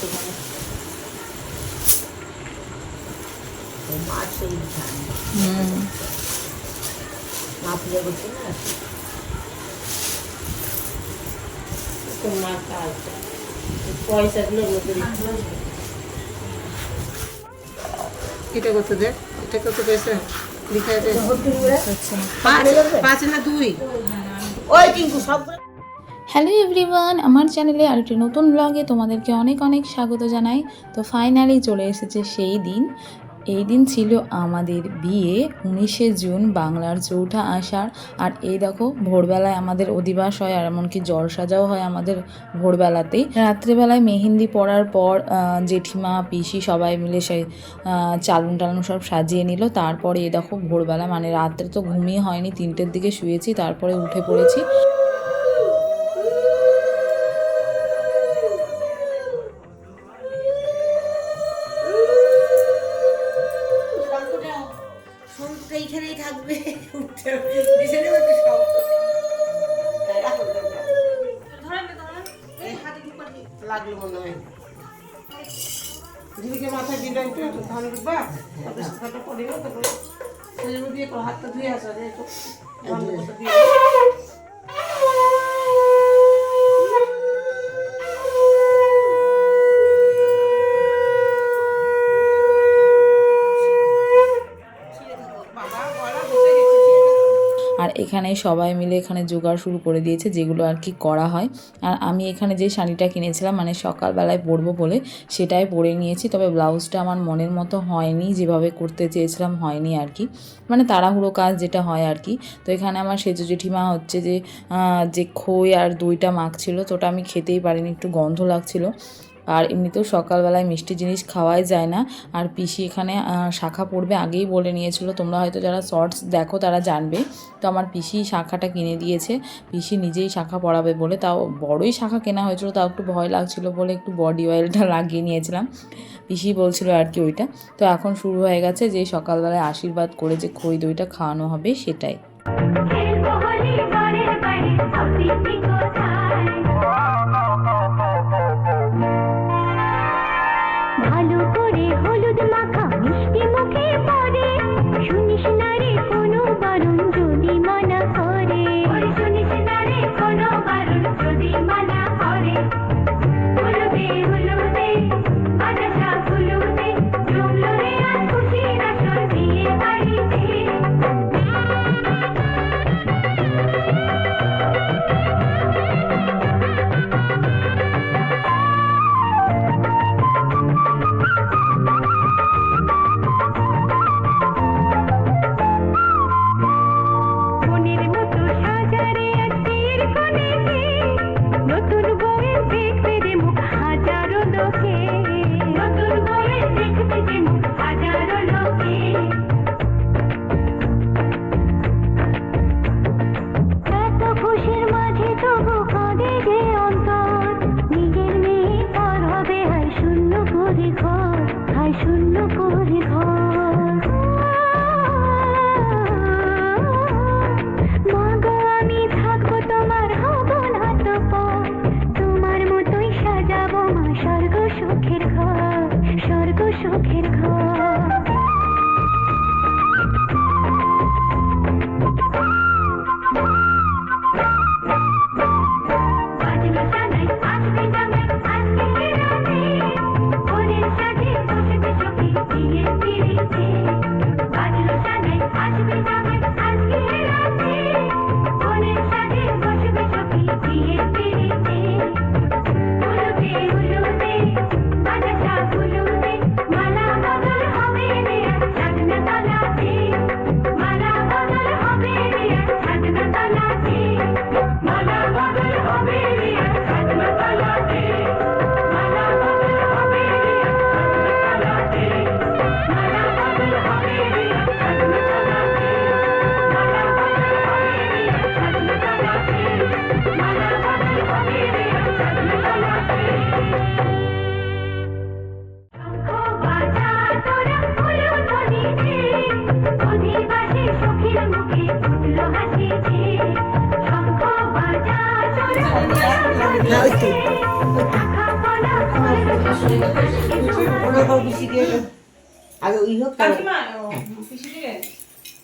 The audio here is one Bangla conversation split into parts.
কত মানে মা পূজা করছে না তো মা কাজ পয়সাগুলো নতুন এটা কত দেখ এটা কত পয়সা লিখা আছে পাঁচ না দুই? ওই টিঙ্কু সব হ্যালো এভরিওয়ান আমার চ্যানেলে আরেকটি নতুন ব্লগে তোমাদেরকে অনেক অনেক স্বাগত জানাই। তো ফাইনালি চলে এসেছে সেই দিন। এই দিন ছিল আমাদের বিয়ে, উনিশে জুন, বাংলার চৌঠা আষাঢ়। আর এই দেখো, ভোরবেলায় আমাদের অধিবাস হয় আর এমনকি জল সাজাও হয় আমাদের ভোরবেলাতেই রাত্রেবেলায় মেহেন্দি পড়ার পর জেঠিমা, পিসি সবাই মিলে সেই চালুন টালুন সব সাজিয়ে নিল। তারপরে এই দেখো, ভোরবেলা মানে রাত্রে তো ঘুমিয়ে হয়নি, তিনটের দিকে শুয়েছি, তারপরে উঠে পড়েছি। লাগল মনে হয়। দিদিকে মাথায় দিলে একটু একটু ধান ডুববা তারপরে সাদাটা পড়িবে তারপরে সেজন্য দিয়ে হাতটা ধুয়ে আসা যে। একটু দিয়ে বাবা গলা বসে গেছে আর এখানে সবাই মিলে এখানে জোগাড় শুরু করে দিয়েছে, যেগুলো আর কি করা হয়। আর আমি এখানে যে শাড়িটা কিনেছিলাম মানে সকালবেলায় পরবো বলে, সেটাই পরে নিয়েছি। তবে ব্লাউজটা আমার মনের মতো হয়নি, যেভাবে করতে চেয়েছিলাম হয়নি আর কি। মানে তাড়াহুড়ো কাজ যেটা হয় আর কি। তো এখানে আমার সেজো জেঠিমা হচ্ছে যে যে খই আর দইটা মাখছিল, তো ওটা আমি খেতেই পারিনি, একটু গন্ধ লাগছিল। আর এমনিতেও সকালবেলায় মিষ্টি জিনিস খাওয়াই যায় না। আর পিসি এখানে শাখা পড়বে আগেই বলে নিয়েছিল। তোমরা হয়তো যারা শর্টস দেখো তারা জানবে। তো আমার পিসি শাখাটা কিনে দিয়েছে। পিসি নিজেই শাখা পড়াবে বলে। তাও বড়ই শাখা কেনা হয়েছিল, তাও একটু ভয় লাগছিল বলে একটু বডি অয়েলটা লাগিয়ে নিয়েছিলাম। পিসি বলছিল আর কি ওইটা। তো এখন শুরু হয়ে গেছে যে সকালবেলায় আশীর্বাদ করে যে খই দইটা খাওয়ানো হবে সেটাই। শূন্য করে ঘর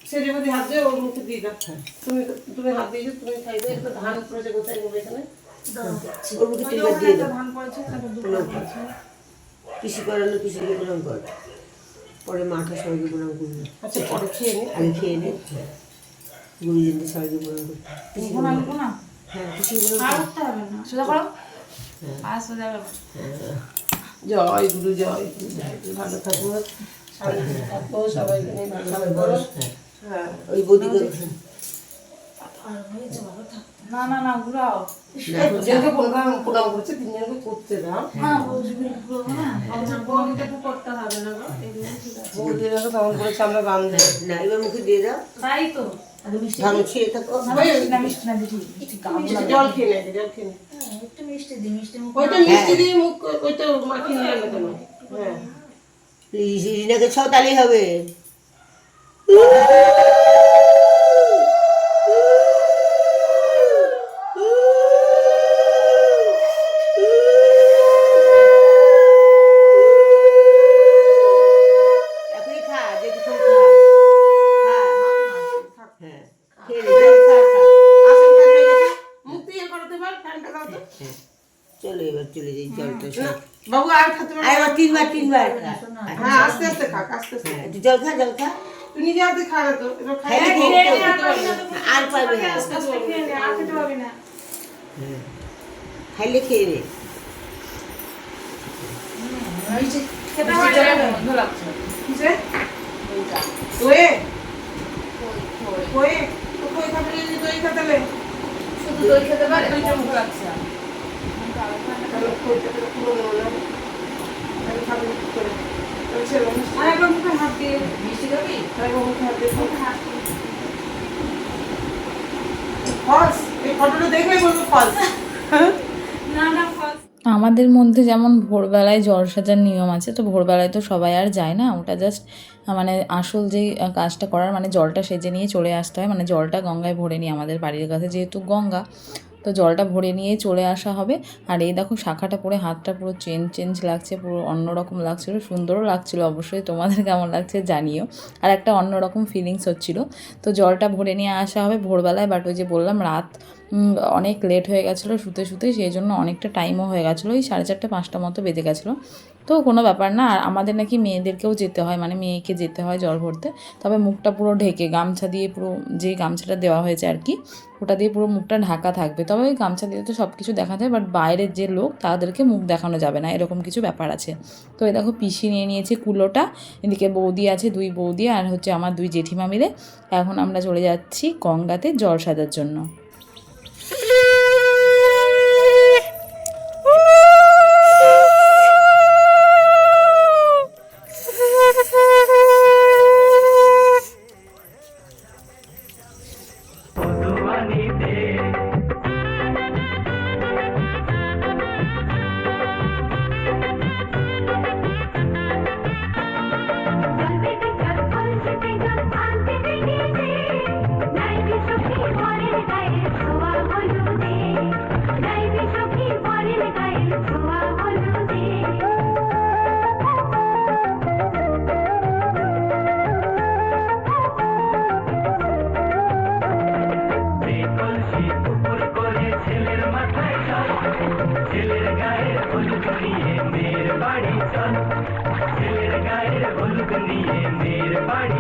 সেটার মধ্যে হাত দিয়ে ওর মুখে দিয়ে তুমি তুমি হাত দিয়েছ তুমি খাইবে একটু ধান পড়েছে কোথায় নেবে এখানে? ওর মুখে দিয়ে দাও। কৃষি করানো কৃষি দিয়ে প্রণাম কর। পরে মাঠে সবাইকে প্রণাম করবে আচ্ছা পরে খেয়ে নে। আগে খেয়ে নে। গুরুজনদের সবাইকে প্রণাম করবে কৃষি প্রণাম হ্যাঁ কৃষি প্রণাম কর। সোজা করো। সোজা করো। জয় গুরু জয় গুরু জয় গুরু। ভালো থাকব আমরা না এবার মুখে দিয়ে দাও তাই তো জল জল মিষ্টি দিই মিষ্টি দিয়ে মুখ ওইটা মাখিয়ে কেন হ্যাঁ। রিনাকে ছ তালি হবে। চলো এবার চলে যাই জলটা বাবু আর খেতে তিনবার তিনবার। হ্যাঁ আস্তে আস্তে খাক আস্তে আস্তে হ্যাঁ, জল খা জল খা খা তো খাই। আর না হ্যাঁ। খাইলে খেয়ে নে খেতে হবে বন্ধ লাগছে কিসে? দইয়ে? দইয়ে? তো কই খাবে দই খেতে লে? শুধু দই খেতে পারে দইটা মুখ লাগছে তাহলে পুরো নেব না। খাবে করে? তাহলে আর একবার মুখে হাত দিয়ে মিষ্টি খাবি তারপর মুখে হাত দিয়ে খাও। False? এই ফটোটা দেখলেই বলব false। না না আমাদের মধ্যে যেমন ভোরবেলায় জল সাজার নিয়ম আছে তো ভোরবেলায় তো সবাই আর যায় না ওটা জাস্ট মানে আসল যে কাজটা করার মানে জলটা সেজে নিয়ে চলে আসতে হয় মানে জলটা গঙ্গায় ভরে নিয়ে আমাদের বাড়ির কাছে যেহেতু গঙ্গা তো জলটা ভরে নিয়ে চলে আসা হবে। আর এই দেখো শাখাটা পরে হাতটা পুরো চেঞ্জ চেঞ্জ লাগছে, পুরো অন্যরকম লাগছিল, সুন্দরও লাগছিল অবশ্যই, তোমাদের কেমন লাগছে জানিও। আর একটা অন্যরকম ফিলিংস হচ্ছিল। তো জলটা ভরে নিয়ে আসা হবে ভোরবেলায় বাট ওই যে বললাম রাত অনেক লেট হয়ে গেছিল শুতে শুতে, সেই জন্য অনেকটা টাইমও হয়ে গেছিল, ওই সাড়ে চারটে, পাঁচটা মতো বেজে গেছিল। তো কোনো ব্যাপার না, আর আমাদের নাকি মেয়েদেরকেও যেতে হয় মানে মেয়েকে যেতে হয় জল ভরতে। তবে মুখটা পুরো ঢেকে, গামছা দিয়ে পুরো যে গামছাটা দেওয়া হয়েছে আর কি, ওটা দিয়ে পুরো মুখটা ঢাকা থাকবে। তবে ওই গামছা দিয়ে তো সব কিছু দেখা যায়, বাট বাইরের যে লোক তাদেরকে মুখ দেখানো যাবে না, এরকম কিছু ব্যাপার আছে। তো এই দেখো পিসি নিয়ে নিয়েছে কুলোটা, এদিকে বৌদি আছে, দুই বৌদি, আর হচ্ছে আমার দুই জেঠিমা মিলে। এখন আমরা চলে যাচ্ছি গঙ্গাতে জল সাজার জন্য। मेरे गाय बुलबुनिए मेरे बाड़ी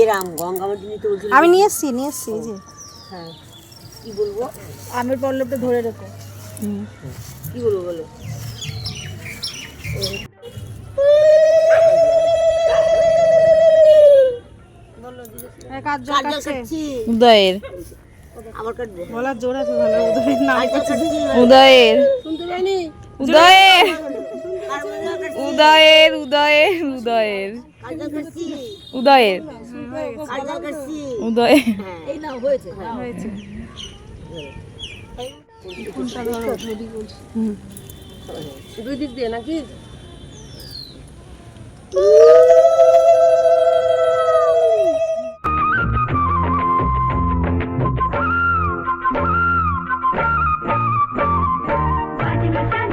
এরাম গঙ্গামতি নিতে বলছিল। আমি নিয়ে এসছি নিয়ে এসছি যে। হ্যাঁ। কি বলব? আমের পল্লবটা ধরে রেখো। কি বলব বলো? উদয়ের। বলার জোর আছে ভালো উদয়ের নাম উদয়ের। উদয়ের। উদয়ের উদয়ের উদয়ের। উদয়ের। উদয়ের। হ্যাঁ এই নাও হয়েছে। হয়েছে। দুই দিক দিয়ে নাকি?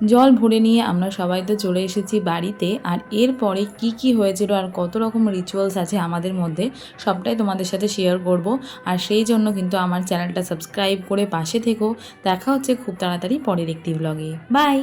জল ভরে নিয়ে আমরা সবাই তো চলে এসেছি বাড়িতে। আর এরপরে কি কি হয়েছিল আর কত রকম রিচুয়ালস আছে আমাদের মধ্যে, সবটাই তোমাদের সাথে শেয়ার করব। আর সেই জন্য কিন্তু আমার চ্যানেলটা সাবস্ক্রাইব করে পাশে থেকো। দেখা হচ্ছে খুব তাড়াতাড়ি পরের একটি ব্লগে বাই